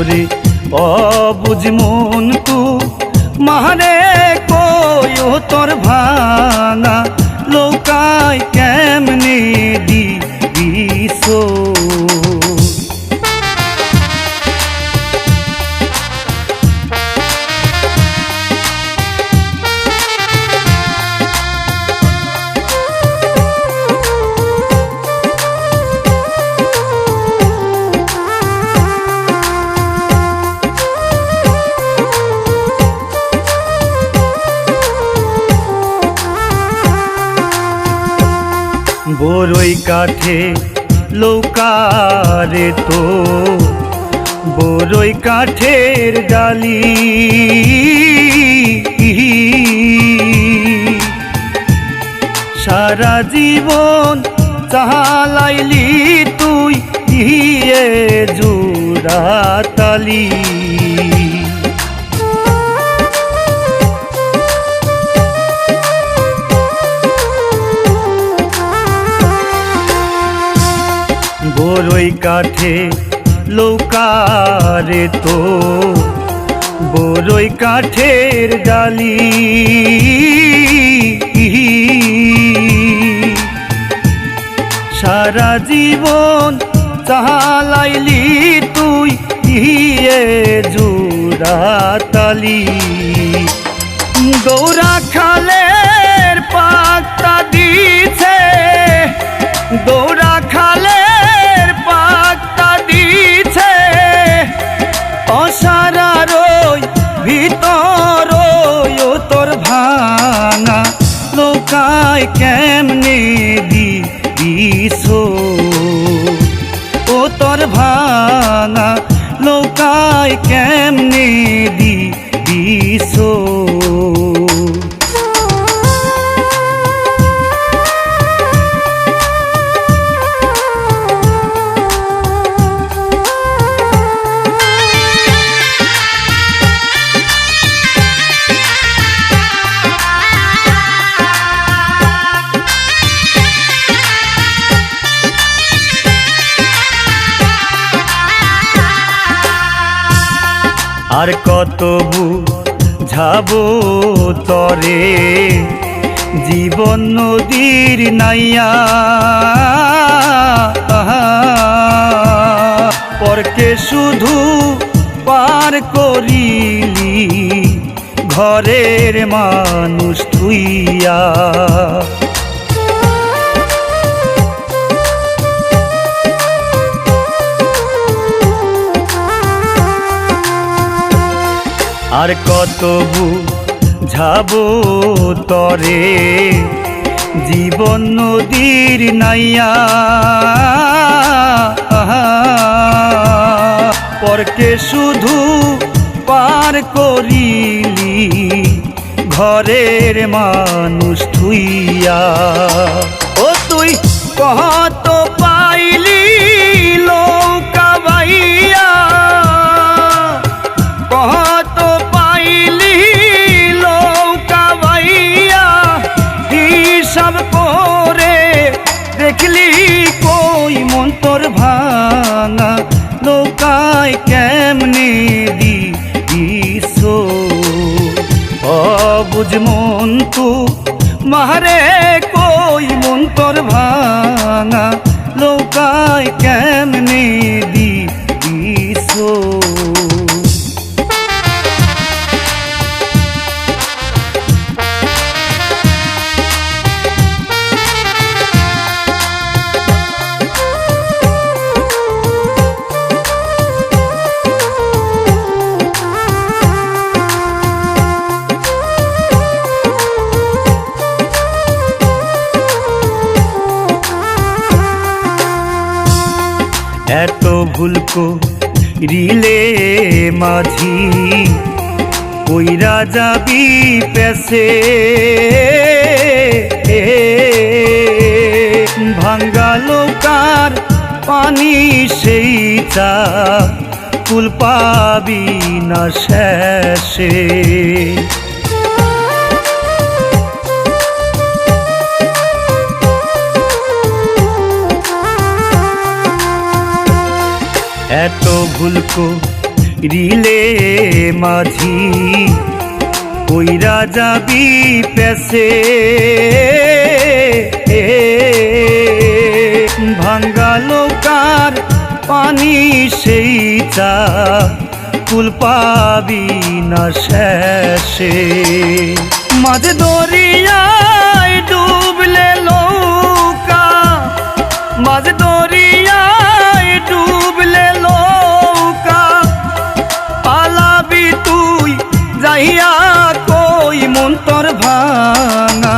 ওরে অবুঝ মন তু মারে কয় তোর ভাঙা লোকায় কেমনে দিস বরই কাঠে লৌকারে তো। বরই কাঠের ডালি। সারা জীবন চালাইলি তুই ইয়ে জোড়া তালি। কাঠে লৌকারে তো, বরই কাঠের ডালি। সারা জীবন চালাইলি তুই ইয়ে জোড়া তালি গৌরা খালের दीदी আর কত ঝাবো তরে? জীবন নদীর নাইয়া। পরকে শুধু পার করিলি ঘরের মানুষ থুইয়া আর কত ঝাবো তরে? জীবন নদীর নাইয়া পরকে শুধু পার করিলি, ঘরের মানুষ থুইয়া। ও তুই কত অবুঝ মন তু। মারে কই মন তোর ভাঙা? লৌকায় কেমনে ভুলকো রিলে মাঝি, কইরা যাবি পেছে ভাঙ্গা লোকার পানি সেই চা কুল পাবি না শেষে। এত ভুল রিলে মাঝি, কইরা যাবি পেছে ভাঙ্গা নৌকার পানি সেই চা কুল পাবি না শেষে। মাঝে দরিয়ায় ডুবলে নৌকা, মাঝে দরিয়ায় যাইয়া কই মন্তর ভাঙা?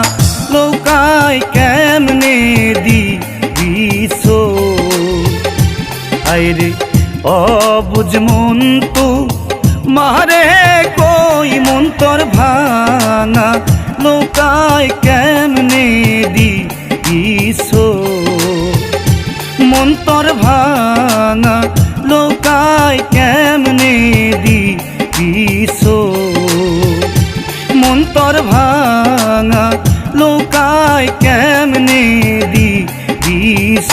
নৌকায় কেমনে দিবিস? আইরে অবুঝ মন তু মারে কই মন্তর ভাঙা? নৌকায় কেমনে দিবিস? মন্তর ভাঙা লোকায় কেমনে দি বিষ মন্তর ভাঙা লোকায় কেমনে দি বিষ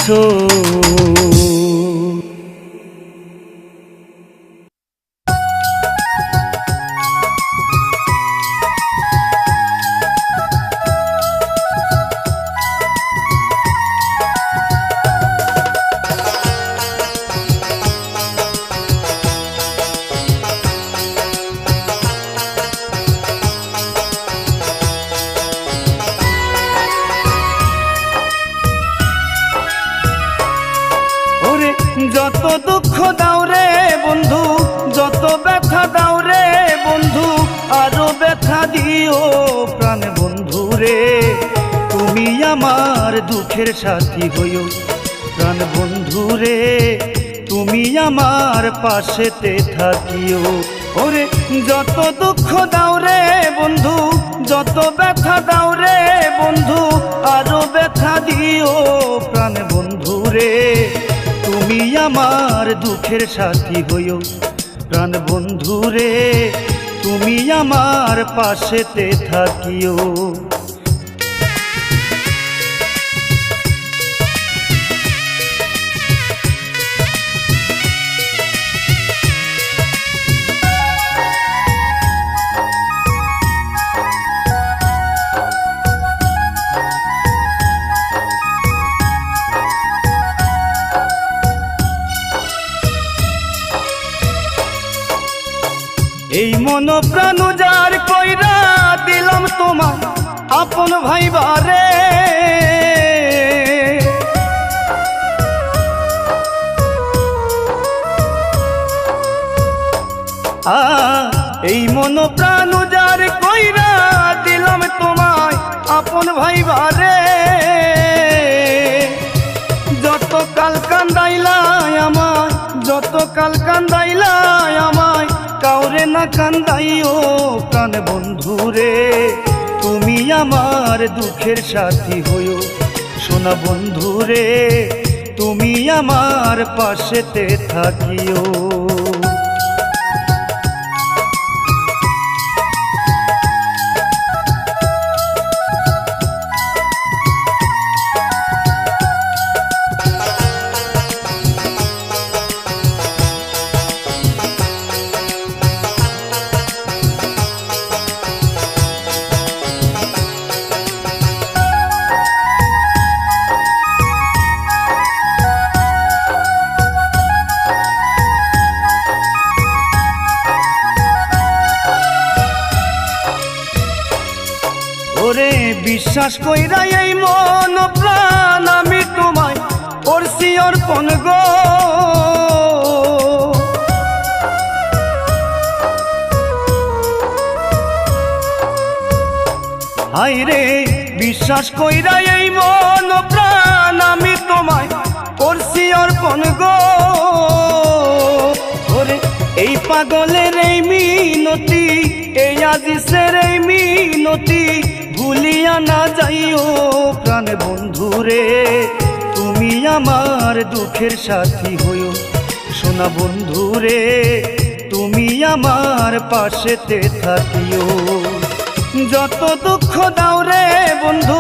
দুঃখের সাথী হইও। প্রাণ বন্ধু রে, তুমি আমার পাশেতে থাকিও। ওরে, যত দুঃখ দাও রে বন্ধু, যত ব্যথা দাও রে বন্ধু, আরও ব্যথা দিও। প্রাণ বন্ধু রে, তুমি আমার দুঃখের সাথী হইও। প্রাণ বন্ধু রে, তুমি আমার পাশেতে থাকিও। এই মন প্রাণ যার কইরা দিলাম তোমার আপন ভাই বারে এই মন প্রাণ যার কইরা দিলাম তোমায় আপন ভাই বারে না কান্দাইও প্রাণ বন্ধু রে। তুমি আমার দুঃখের সাথী হইও, সোনা বন্ধু রে। তুমি আমার পাশেতে থাকিও। বিশ্বাস কইরা এই মন প্রাণ আমি তোমায় করছি অর্পণ গো। হাইরে বিশ্বাস কইরা এই মন প্রাণ আমি তোমায় করছি অর্পণ গো। ওরে, এই পাগলের এই মিনতি, এই আজিসের এই মিনতি ভুলিয়া না যাইও প্রাণ বন্ধু রে তুমি আমার দুঃখের সাথী হইও। সোনা বন্ধু রে তুমি আমার পাশেতে থাকিও। যত দুঃখ দাও রে বন্ধু,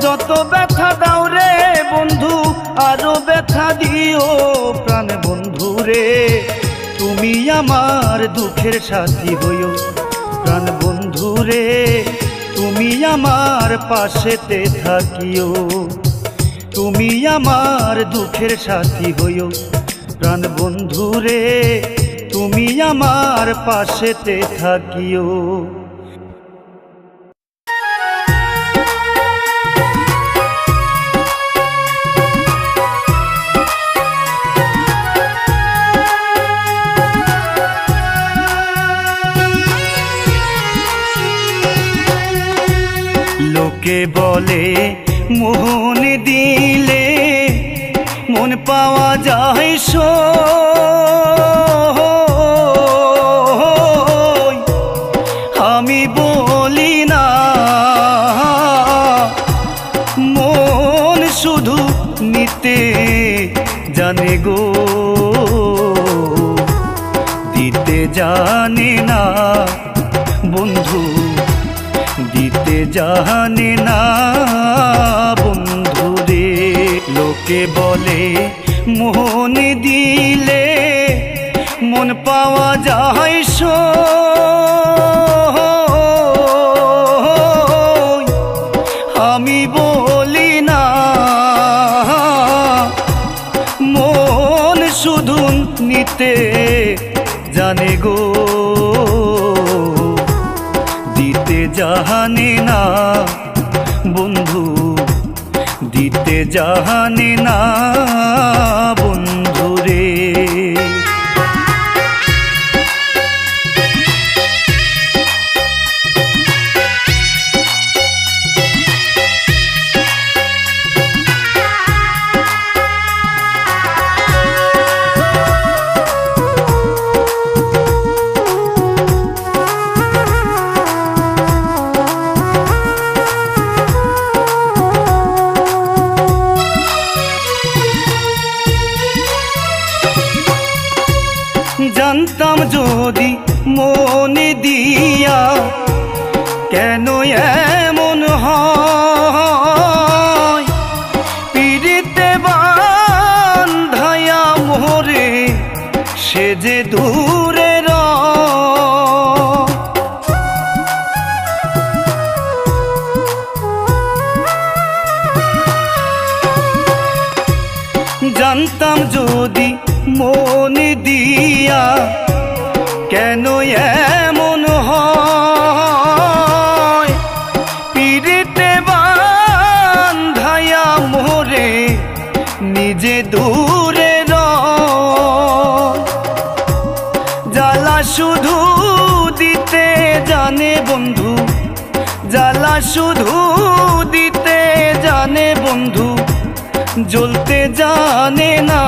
যত ব্যথা দাও রে বন্ধু, আরও ব্যথা দিও প্রাণ বন্ধু রে আমার দুঃখের সাথী হইও। প্রাণ বন্ধু রে তুমি আমার পাশেতে থাকিও। তুমি আমার দুঃখের সাথী হইও। প্রাণ বন্ধুরে, তুমি আমার পাশেতে থাকিও। জানে না বন্ধুরে লোকে বলে মোহন দিলে মন পাওয়া যায় সই। দিতে জাহানে না কেন দূরে। জ্বালা শুধু দিতে জানে বন্ধু। জ্বালা শুধু দিতে জানে বন্ধু। জ্বলতে জানে না।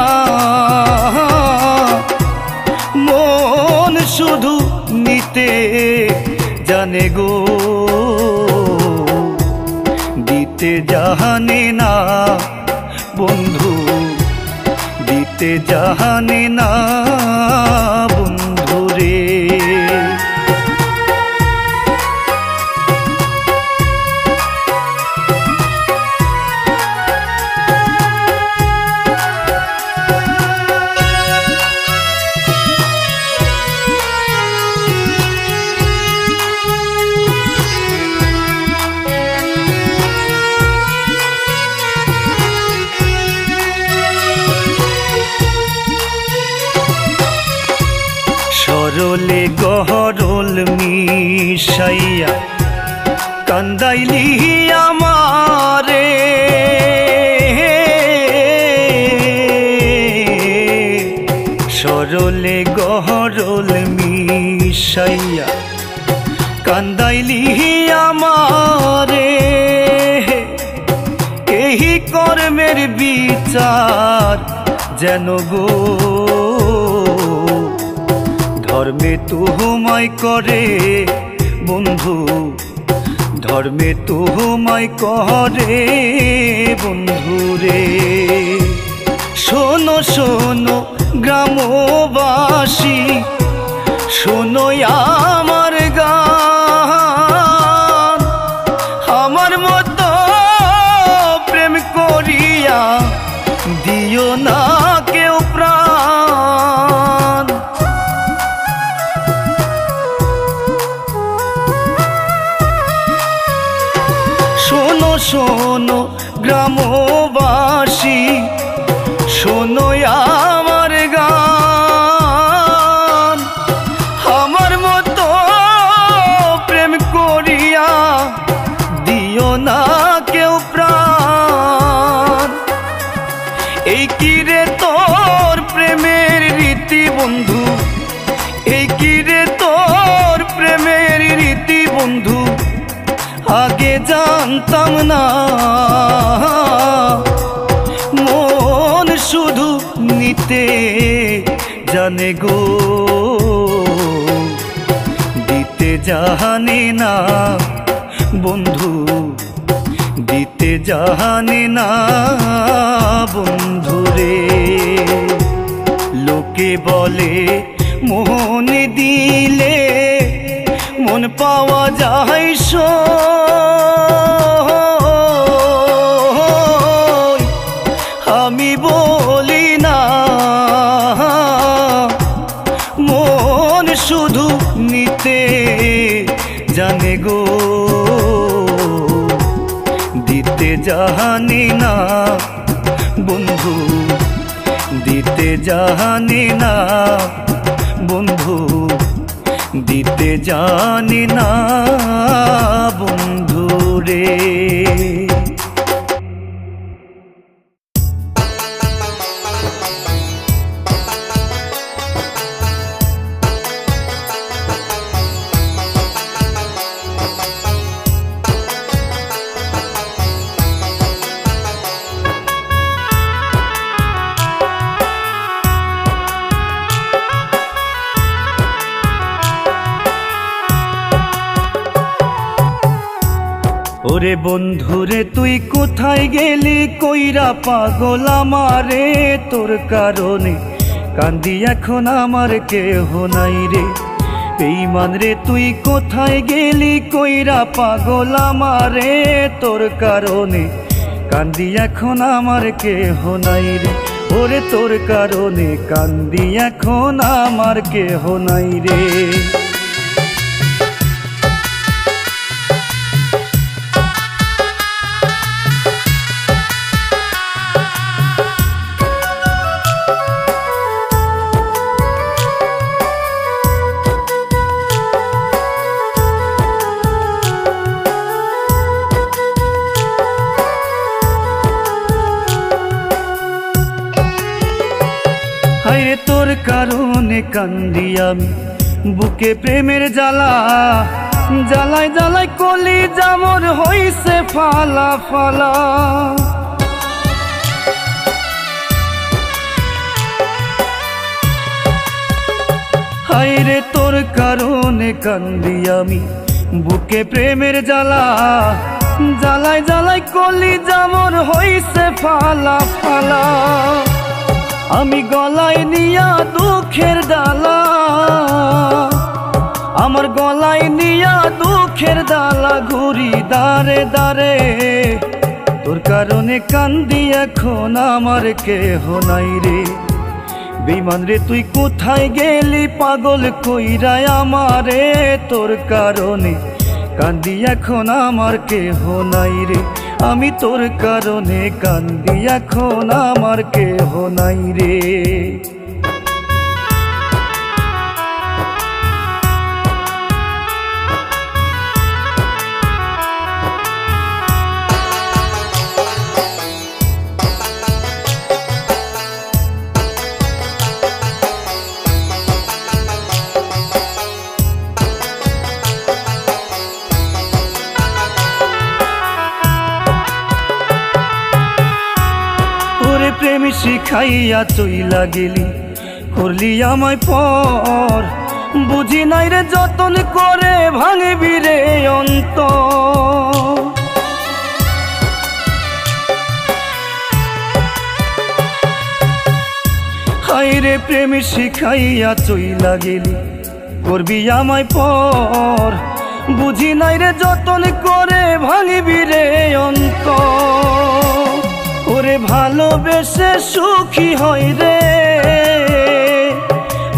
মন শুধু নিতে জানে গো। দিতে জানে না বন্ধু। দিতে জানে না মিশাইয়া কান্দাইলি আমারে। সরলে গহরল মিশাইয়া, কান্দাইলি আমারে। এই কর্মের বিচার যেন গো। ধর্মে তুহুমাই করে বন্ধু ধর্মে তোমায় করে বন্ধু রে। শোনো শোনো গ্রামবাসী শোনো আমার না মন শুধু নিতে জানে গো। দিতে জানে না, বন্ধু। দিতে জানে না বন্ধুরে লোকে বলে মন দিলে মন পাওয়া যায় সই। জানি না বন্ধু দিতে জানি না বন্ধু রে। ওরে বন্ধুরে তুই কোথায় গেলি? কইরা পাগল আমারে, তোর কারণে। কান্দি এখন আমার কেহ নাই রে। বেইমান রে, তুই কোথায় গেলি? কইরা পাগল আমারে, তোর কারণে। কান্দি এখন আমার কেহ নাই রে। ওরে তোর কারণে কান্দি এখন আমার কেহ নাই রে। তোর কারণে কান্দি আমি। বুকে প্রেমের জ্বালা জ্বালাই জ্বালাই কলি জামর হইছে ফালা ফালা। হায়রে তোর কারণে কান্দি আমি। বুকে প্রেমের জ্বালা জ্বালাই জ্বালাই কলি জামর হইছে ফালা ফালা। আমি গলায় নিয়া দুঃখের ডালা। আমার গলায় নিয়া দুঃখের ডালা ঘুরি দারে দারে। তোর কারণে কান্দি এখন আমার কেহ নাই রে। বিমান রে, তুই কোথায় গেলি পাগল কইরায় আমারে? তোর কারণে কান্দি এখন আমার কেহ নাই রে। আমি তোর কারণে কান্দি এখন আমার কেহ নাই রে। শিখাইয়া চইলা গেলি। করলি আমায় পর। বুঝি নাই রে যতন করে ভাঙবি রে অন্ত রে প্রেম শিখাইয়া চইলা গেলি। করবি আমায় পর। বুঝি নাই রে যতন করে ভাঙবি রে অন্ত ওরে ভালোবেসে সুখী হই রে।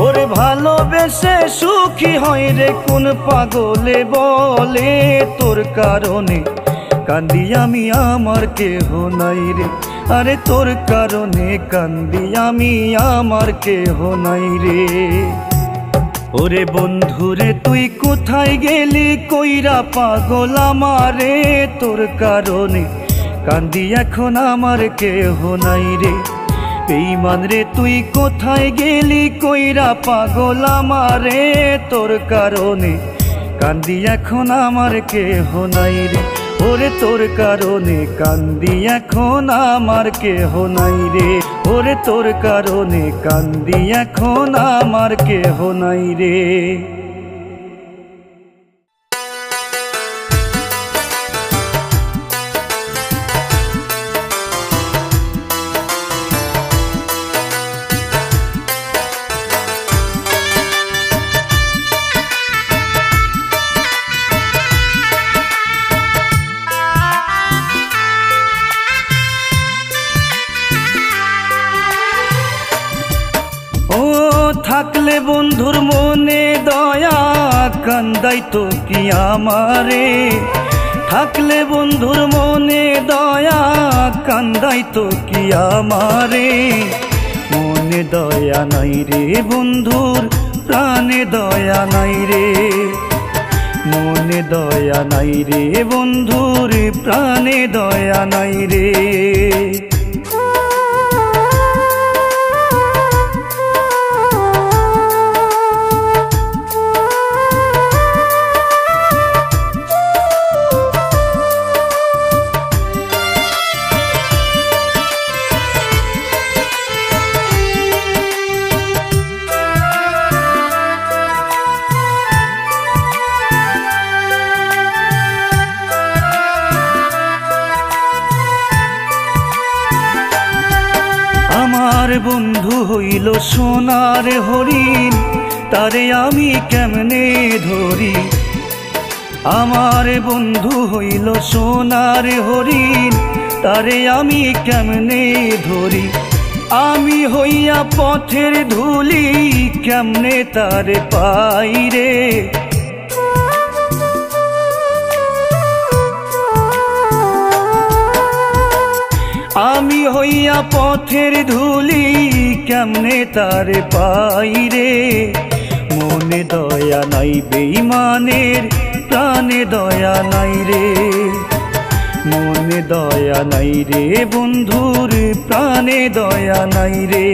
ওরে ভালোবেসে সুখী হই রে, কোন পাগলে বলে তোর কারণে। কান্দি আমি আমার কেহ নাই রে, আরে তোর কারণে কান্দি আমি আমার কেহ নাই রে। ওরে বন্ধুরে তুই কোথায় গেলি, কইরা পাগল আমারে তোর কারণে। কান্দি, এখন আমার কেহ নাই রে। বেইমান রে, তুই কোথায় গেলি? কইরা পাগল আমারে তোর কারণে। কান্দি, এখন আমার কেহ নাই রে। ওরে তোর কারণে কান্দি, এখন আমার কেহ নাই রে। ওরে তোর কারণে কান্দি, এখন আমার কেহ নাই রে। কান্দাই তো কি আমারে? থাকলে বন্ধুর মনে দয়া, কান্দাই তো কি আমারে? মনে দয়া নাই রে বন্ধুর, প্রাণে দয়া নাই রে। মনে দয়া নাই রে বন্ধুর, প্রাণে দয়া নাই রে। হইল সোনার হরিণ, তারে আমি কেমনে ধরি? আমার বন্ধু হইল সোনার হরিণ, তারে আমি কেমনে ধরি? আমি হইয়া পথের ধুলি, কেমনে তারে পাই রে? আমি হইয়া পথের ধুলি কেমনে তার পাই রে? মনে দয়া নাই বেইমানের প্রাণে দয়া নাই রে। মনে দয়া নাই রে বন্ধুর, প্রাণে দয়া নাই রে।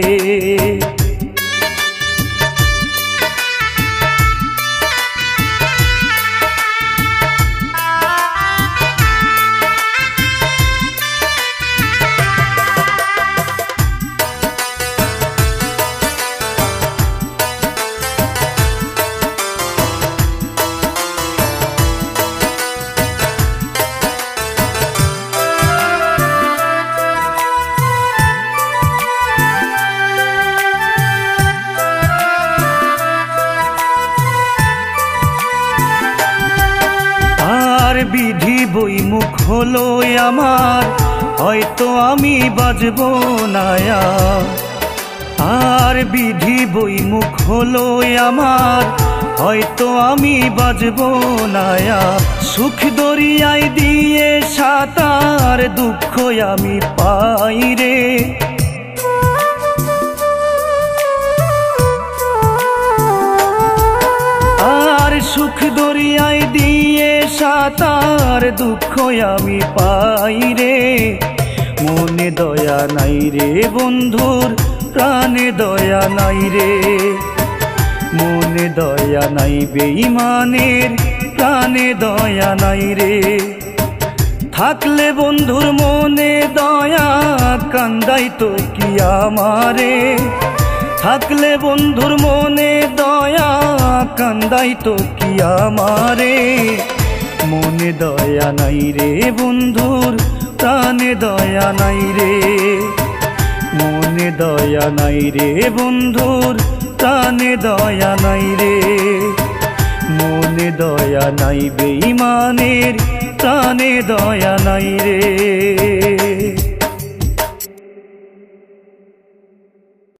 হলো আমার, হয়তো আমি বাজব নায়া আর। বিধি বই মুখ হলো আমার, হয়তো আমি বাজব নায়া সুখ দরিয়ায় দিয়ে সাতার দুঃখ আমি পাই রে সুখ দরিয়ায় দিয়ে সাতার দুঃখ আমি পাই রে। মনে দয়া নাই রে বন্ধুর, প্রাণে দয়া নাই রে। মনে দয়া নাই বেইমানের প্রাণে দয়া নাই রে। থাকলে বন্ধুর মনে দয়া কান্দাই তো কি আমারে? থাকলে বন্ধুর মনে দয়া, কান্দাই তো কি আমারে? মনে দয়া নাই রে বন্ধুর, প্রাণে দয়া নাই রে। মনে দয়া নাই রে বন্ধুর, প্রাণে দয়া নাই রে। মনে দয়া নাই বেইমানের, প্রাণে দয়া নাই রে।